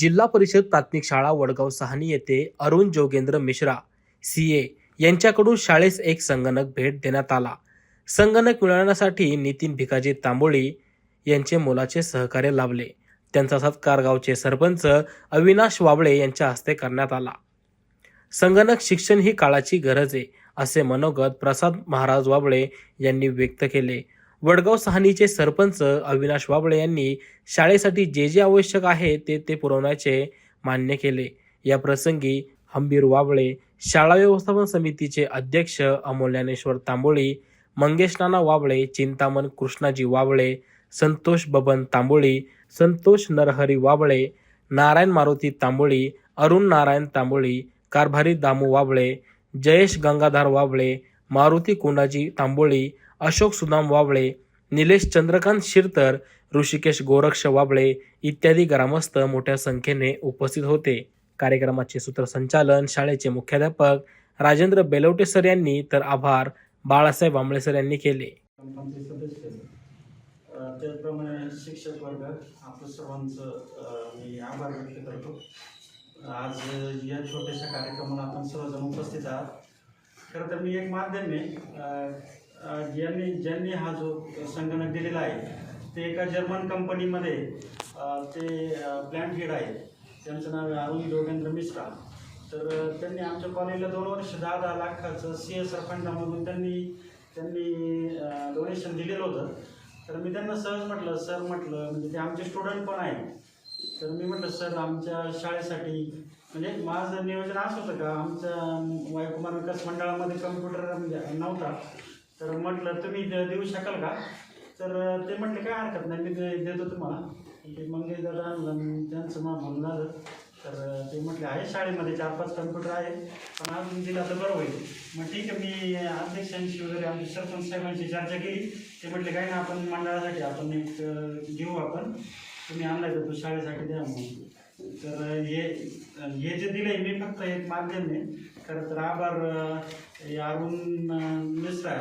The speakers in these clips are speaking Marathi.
जिल्हा परिषद प्राथमिक शाळा वडगाव सहानी येथे अरुण जोगेंद्र मिश्रा सी ए यांच्याकडून शाळेस एक संगणक भेट देण्यात आला. संगणक मिळवण्यासाठी नितीन भिकाजी तांबोळी यांचे मोलाचे सहकार्य लाभले. त्यांचा सत्कार गावचे सरपंच अविनाश वाबळे यांच्या हस्ते करण्यात आला. संगणक शिक्षण ही काळाची गरज आहे असे मनोगत प्रसाद महाराज वाबळे यांनी व्यक्त केले. वडगाव सहानीचे सरपंच अविनाश वाबळे यांनी शाळेसाठी जे जे आवश्यक आहे ते ते पुरवण्याचे मान्य केले. या प्रसंगी हंबीर वाबळे शाळा व्यवस्थापन समितीचे अध्यक्ष अमोल ज्ञानेश्वर तांबोळी मंगेश नाना वाबळे चिंतामण कृष्णाजी वाबळे संतोष बबन तांबोळी संतोष नरहरी वाबळे नारायण मारुती तांबोळी अरुण नारायण तांबोळी कारभारी दामू वाबळे जयेश गंगाधार वाबळे मारुती कोंडाजी तांबोळी अशोक सुदाम वाबळे निलेश चंद्रकांत शिरतर ऋषिकेश गोरक्ष वाबळे इत्यादी ग्रामस्थ मोठ्या संख्येने उपस्थित होते. कार्यक्रमाचे सूत्रसंचालन शाळेचे मुख्याध्यापक राजेंद्र बेलवटे सर यांनी तर आभार बाळासाहेब आंबळे सर यांनी केले. त्याचप्रमाणे शिक्षक वर्ग आपलं सर्वांचं मी आभार व्यक्त करतो. आज या छोट्याशा कार्यक्रमाला आपण सर्वजण उपस्थित आहात. खरं तर मी एक माध्यम आहे. ज्यांनी ज्यांनी हा जो संगणक दिलेला आहे ते एका जर्मन कंपनीमध्ये ते प्लॅन हेड आहे. त्यांचं नाव आहे अरुण योगेंद्र मिश्रा. तर त्यांनी आमच्या कॉलेजला दोन वर्ष दहा दहा लाखाचं सी एस आर फंडामधून त्यांनी त्यांनी डोनेशन दिलेलं होतं. तर मी त्यांना सहज म्हटलं सर म्हटलं म्हणजे ते आमचे स्टुडंट पण आहेत. तर मी म्हटलं सर आमच्या शाळेसाठी म्हणजे माझं नियोजन असं होतं का? आमच्या वायुकुमार विकास मंडळामध्ये कम्प्युटर म्हणजे नव्हता. तर म्हटलं तुम्ही द- देऊ शकाल का? तर ते म्हटले काय हरकत नाही मी देतो तुम्हाला. ते मंगेश दादा आणलं त्यांचं मग बोलणं झालं तर ते म्हटले आहे शाळेमध्ये चार पाच कम्प्युटर आहे पण अजून दिला तर बरं होईल. मग ठीक आहे मी अध्यक्षांशी वगैरे आमच्या सरपंच साहेबांशी चर्चा केली. ते म्हटले काय ना आपण मंडळासाठी आपण एक अं, घेऊ आपण. तुम्ही आणलाय तर तो शाळेसाठी द्या म्हणून. तर हे हे जे दिलं आहे मी फक्त एक माध्यम आहे. खरं तर आभार अरुण मिश्रा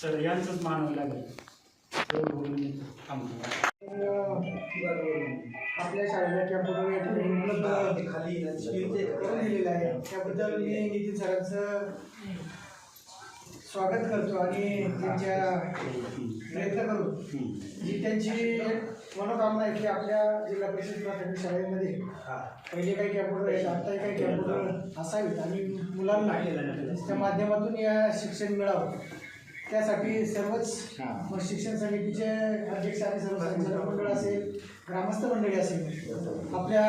सर यांचंच मानावं लागेल. आपल्या शाळेला ठिकाणी उपलब्ध दिलेलं आहे. त्याबद्दल मी नितीन सरांचं स्वागत करतो आणि त्यांच्या प्रयत्न करू जी त्यांची मनोकामना आहे की आपल्या जिल्हा परिषद प्राथमिक शाळेमध्ये पहिले काही कॅम्प्युटर आहेत आता काही कॅम्प्युटर असावेत. आणि मुलांना त्या माध्यमातून या शिक्षण मिळावं. त्यासाठी सर्वच शिक्षण समितीचे अध्यक्ष आणि सर्व संचालक मंडळ असेल ग्रामस्थ मंडळी असेल आपल्या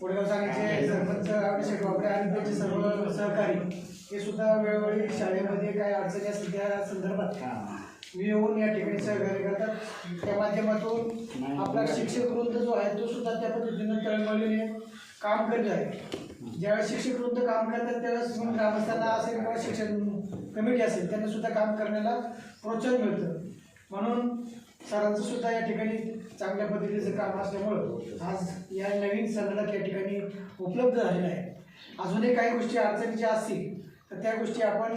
वडगाव सांगायचे सरपंच अभिषेक बापरे आणि त्यांचे सर्व सहकारी हे सुद्धा वेळोवेळी शाळेमध्ये काय अडचणी असतील त्या संदर्भात मी येऊन या ठिकाणी सहकार्य करतात. त्या माध्यमातून आपला शिक्षक वृंद जो आहे तो सुद्धा त्या पद्धतीनं तळमळीने काम करीत आहे. ज्यावेळेस शिक्षक वृंद काम करतात त्यावेळेस ग्रामस्थांना असेल किंवा शिक्षण कमिटी असेल त्यांना सुद्धा काम करण्याला प्रोत्साहन मिळतं. म्हणून सरांचं सुद्धा या ठिकाणी चांगल्या पद्धतीचं काम असल्यामुळं आज या नवीन संगणक या ठिकाणी उपलब्ध झालेलं आहे. अजूनही काही गोष्टी अडचणीच्या असतील तर त्या गोष्टी आपण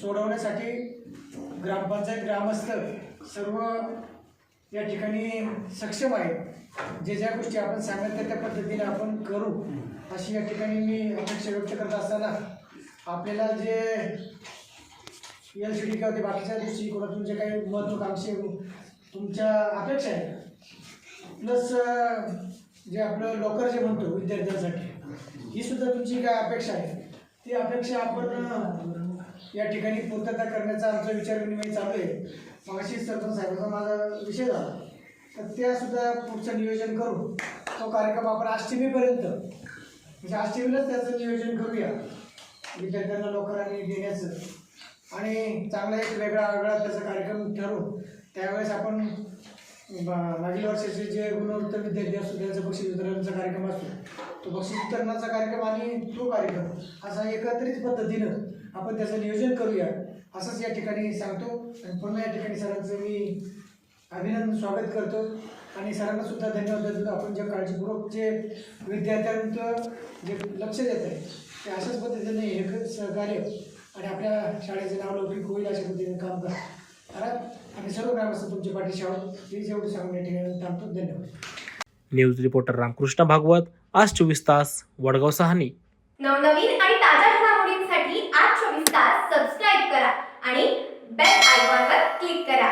सोडवण्यासाठी ग्रामपंचायत ग्रामस्थ सर्व या ठिकाणी सक्षम आहेत. जे ज्या गोष्टी आपण सांगितल्या त्या पद्धतीने आपण करू. अशी या ठिकाणी मी अपेक्षा व्यक्त करत असताना आपल्याला जे एल सी डी किंवा ते बाकीच्या दृष्टिकोनातून जे काही महत्त्वाकांक्षी तुमच्या अपेक्षा आहेत. प्लस जे आपलं लोकर जे म्हणतो विद्यार्थ्यांसाठी ही सुद्धा तुमची काय अपेक्षा आहे? ती अपेक्षा आपण या ठिकाणी पूर्तता करण्याचा आमचा विचारविनिमय चालू आहे. मगाशी सरपंच साहेबांचा माझा विषय झाला. तर त्या सुद्धा पुढचं नियोजन करू. तो कार्यक्रम आपण अष्टमीपर्यंत म्हणजे अष्टमीलाच त्याचं नियोजन करूया. विद्यार्थ्यांना लवकरांनी देण्याचं. आणि चांगला एक वेगळा वेगळा त्याचा कार्यक्रम ठरवू. त्यावेळेस आपण मागील वर्षाचे जे गुणवत्ता विद्यार्थी असतो त्यांचा बक्षीस वितरणाचा कार्यक्रम असतो तो बक्षीस वितरणाचा कार्यक्रम आणि तो कार्यक्रम असा एकत्रित पद्धतीनं आपण त्याचं नियोजन करूया असंच या ठिकाणी सांगतो. आणि पुन्हा या ठिकाणी सरांचं मी अभिनंदन स्वागत करतो. आणि सरांना सुद्धा धन्यवाद देतो. आपण ज्या काळजीपूर्वक जे विद्यार्थ्यांचं जे लक्ष देत आहे ते अशाच पद्धतीने हे सहकार्य आणि आपल्या शाळेचे नाव लौकिक होईल अशा पद्धतीने काम करतात आम्ही सर्व ग्रामस्थ तुमच्या पाठीशी धन्यवाद. न्यूज रिपोर्टर रामकृष्ण भागवत आज चोवीस तास वडगाव सहानी. नवनवीन आणि ताज्या घडामोडींसाठी आज चोवीस तास सबस्क्राईब करा आणि बेल आयकॉनवर क्लिक करा.